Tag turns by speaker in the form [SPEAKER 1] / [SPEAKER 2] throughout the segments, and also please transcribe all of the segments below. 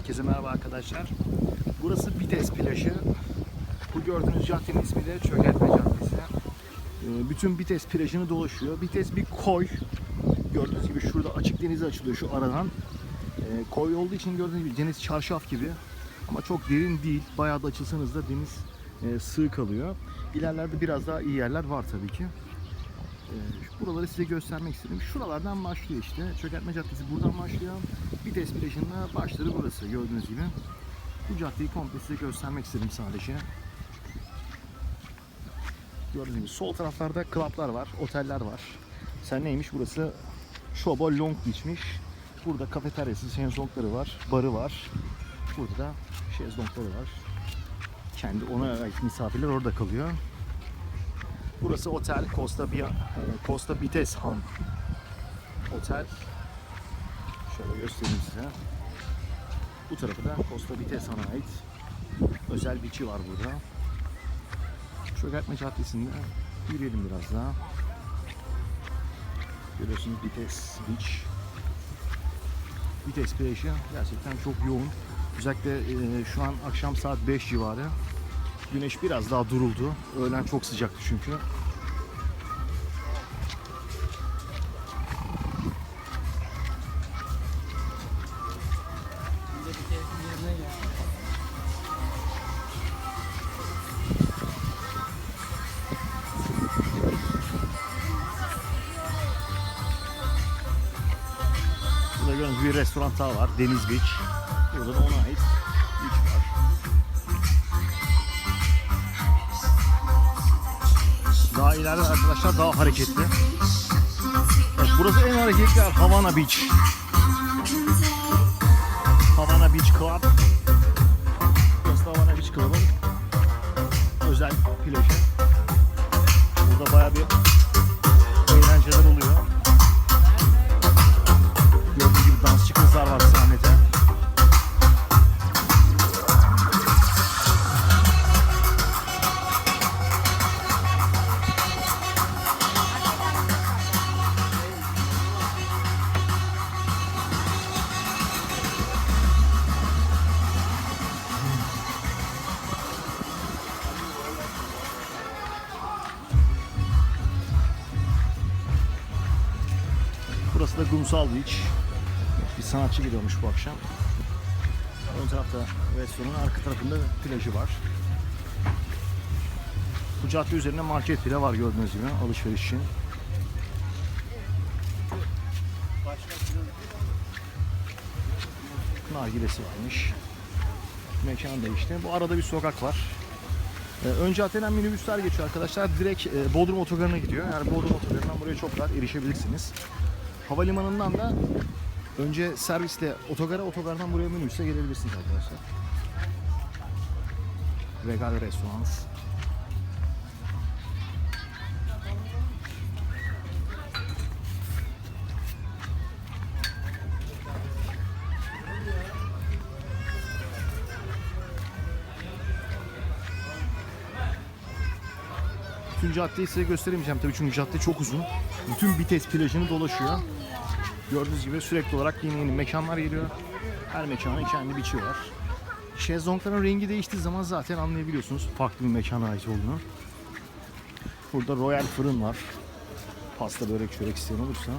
[SPEAKER 1] Herkese merhaba arkadaşlar. Burası Bites plajı. Bu gördüğünüz caddenin ismi de Çökertme Caddesi. Ee, Bütün Bites plajını dolaşıyor. Bites bir koy. Gördüğünüz gibi şurada açık denize açılıyor şu aradan. Ee, Koy olduğu için gördüğünüz gibi deniz çarşaf gibi. Ama çok derin değil. Bayağı da açılsanız da deniz e, sığ kalıyor. İlerlerde biraz daha iyi yerler var tabii ki. Ee, Buraları size göstermek istedim. Şuralardan başlıyor işte. Çökertme Caddesi buradan başlıyor. Bites plajında başları burası gördüğünüz gibi. Bu caddeyi komple size göstermek istedim sadece. Gördüğünüz gibi sol taraflarda klaplar var, oteller var. Sen neymiş burası? Shobo Long Beach'miş. Burada kafeteryası, şezlongları var, barı var. Burada da şezlongları var. Kendi ona ait misafirler orada kalıyor. Burası otel Costa Bia, Costa Bites Han. Otel. Şöyle göstereyim size. Bu tarafı da Costa Bites Han'a ait. Özel biçi var burada. Çökertme Caddesi'nde yürüyelim biraz daha. Görüyorsunuz Bites Beach. Bites plajı gerçekten çok yoğun. Özellikle e, şu an akşam saat 5 civarı. Güneş biraz daha duruldu. Öğlen çok sıcaktı çünkü. Restoran daha var. Deniz Beach. Burada da ona ait beach var. Daha ileride arkadaşlar daha hareketli. Evet, burası en hareketli yer Havana Beach. Havana Beach Club. Burası da Havana Beach Club'ın özel plajı. Burada bayağı bir Burası da Kumsal Beach. Bir sanatçı geliyormuş bu akşam. Ön tarafta restoranın arka tarafında plajı var. Bu cadde üzerinde market bile var gördüğünüz gibi alışveriş için. Nargilesi varmış. Mekan da işte. Bu arada bir sokak var. Ee, ön minibüsler geçiyor arkadaşlar. Direkt e, Bodrum Otogarı'na gidiyor. Yani Bodrum Otogarı'ndan buraya çok rahat erişebilirsiniz. Havalimanından da önce servisle otogara, otogardan buraya minibüsle gelebilirsiniz arkadaşlar. Regal Restaurants. Bütün caddeyi size gösteremeyeceğim tabii çünkü cadde çok uzun. Bütün Bites plajını dolaşıyor. Gördüğünüz gibi sürekli olarak yeni yeni mekanlar geliyor. Her mekanın kendi biçi var. Şezlongların rengi değiştiği zaman zaten anlayabiliyorsunuz farklı bir mekana ait olduğunu. Burada Royal Fırın var. Pasta börek çörek isteyen olursa.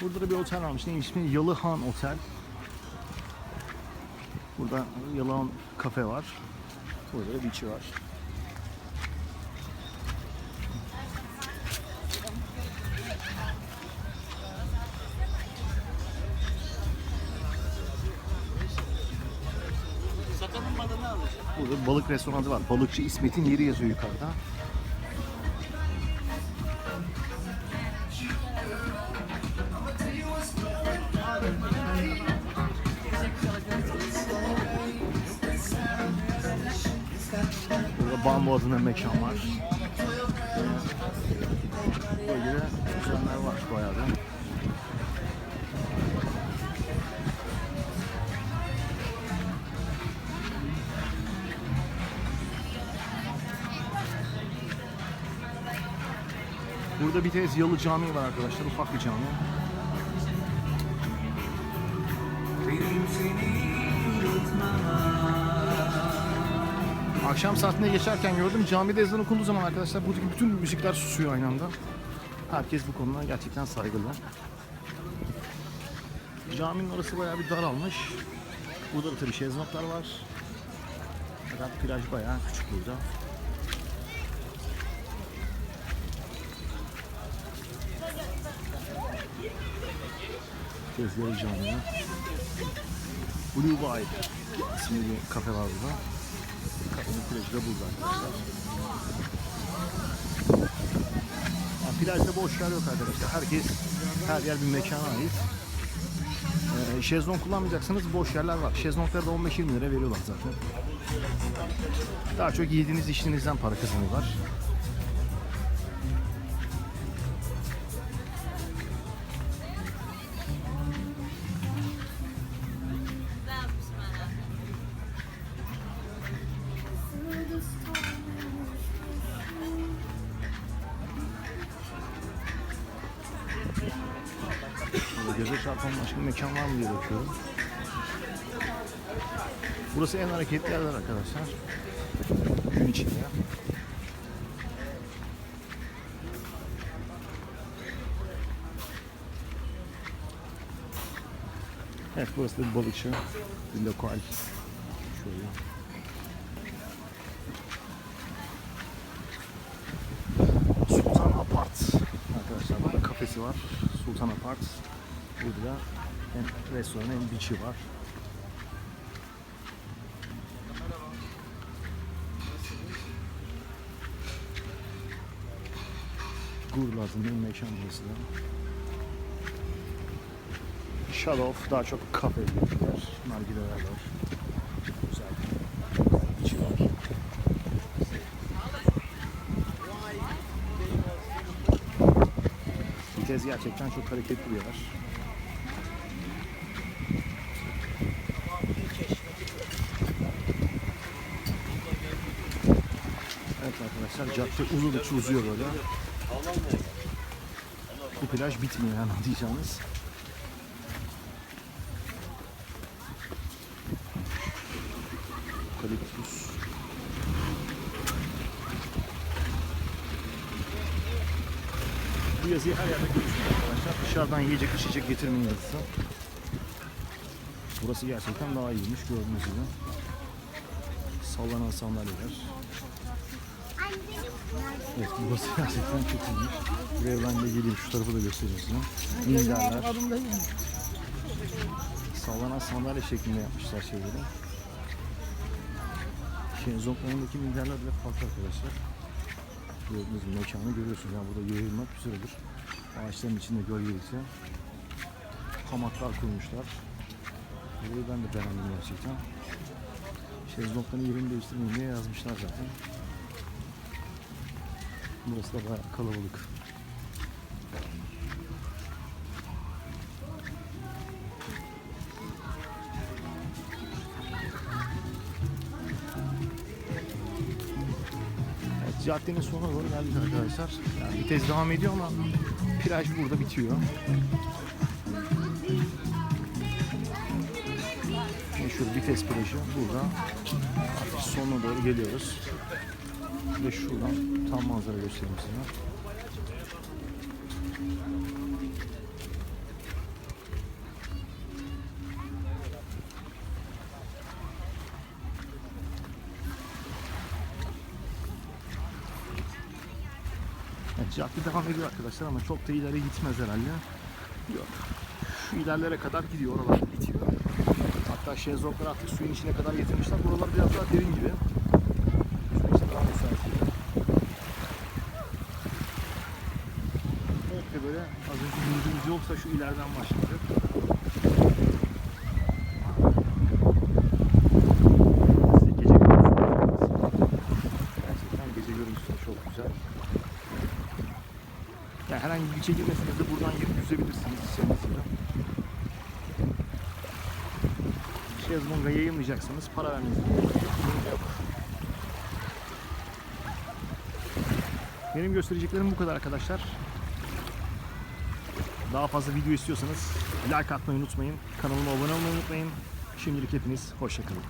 [SPEAKER 1] Burada da bir otel varmış. Neymiş ismi? Yalıhan Otel. Burada Yalıhan kafe var. Burada da beach'i var. Burada balık restoranı var. Balıkçı İsmet'in yeri yazıyor yukarıda. Burada Bambu adına mekan var. Burada bir tez Yalı Camii var arkadaşlar. Ufak bir cami. Akşam saatinde geçerken gördüm. Camide ezan okunduğu zaman arkadaşlar buradaki bütün müzikler susuyor aynı anda. Herkes bu konuda gerçekten saygılı. Caminin orası bayağı bir daralmış. Burada da tabii şezlonglar var. Fakat plaj bayağı küçük burada. Tezgahı Camii. Blue Vibe isimli bir kafe var burada. Kafenin plajı da burada arkadaşlar. Yani plajda boş yer yok arkadaşlar. Herkes, her yer bir mekana ait. Ee, şezlong kullanmayacaksanız boş yerler var. Şezlongları da 15-20 lira veriyorlar zaten. Daha çok yediğiniz içtiğinizden para kazanıyorlar. Çarpan başka mekan var mı diye bakıyorum. Burası en hareketli yerler arkadaşlar. Gün içinde. Evet burası da bir balıkçı. Bir lokal. Şöyle. Burada da hem restoran hem beach'i var. Gurlaz'ın bir mekan burası da. Shadow daha çok kafe bir yer. Nargileler var. Güzel. İçi var. Vitez gerçekten çok hareketli bir yer. Evet arkadaşlar cadde uzadıkça uzuyor böyle. Bu plaj bitmiyor yani anlayacağınız. Kaliptus. Bu yazıyı her yerde görürsünüz arkadaşlar. Dışarıdan yiyecek içecek getirmeyin yazısı. Burası gerçekten daha iyiymiş gördüğünüz gibi. Sallanan sandalyeler. Evet burası gerçekten çok iyiymiş. Buraya ben de geleyim şu tarafı da göstereyim size. Minderler. Sallanan sandalye şeklinde yapmışlar şeyleri. Şezlonglarındaki minderler bile farklı arkadaşlar. Gördüğünüz gibi mekanı görüyorsunuz. Yani burada yayılmak güzel olur. Ağaçların içinde gölgelikse. Hamaklar kurmuşlar. Burayı ben de beğendim gerçekten. Şezlongların yerini değiştirmeyin diye yazmışlar zaten. Burası da bayağı kalabalık. Evet, caddenin sonuna doğru geldik arkadaşlar. Yani vites devam ediyor ama plaj burada bitiyor. Meşhur vites plajı burada. Artık sonuna doğru geliyoruz. Ve şuradan tam manzara göstereyim size. Evet, cadde devam ediyor arkadaşlar ama çok da ileri gitmez herhalde. Yok. Şu ilerlere kadar gidiyor, oralar bitiyor. Hatta şezlonglar artık suyun içine kadar getirmişler. Buralar biraz daha derin gibi. Suyun içine daha müsait gibi. Belki de böyle az önce yolsa şu ileriden başlayacak. Gece görüntüsü Gerçekten gece görüntüsü de çok güzel. Yani herhangi bir içe girmeseniz de buradan girip yüzebilirsiniz istediğinizde. Şezlong'a yayılmayacaksanız para vermeniz. Yok. Benim göstereceklerim bu kadar arkadaşlar. Daha fazla video istiyorsanız like atmayı unutmayın. Kanalıma abone olmayı unutmayın. Şimdilik hepiniz hoşçakalın.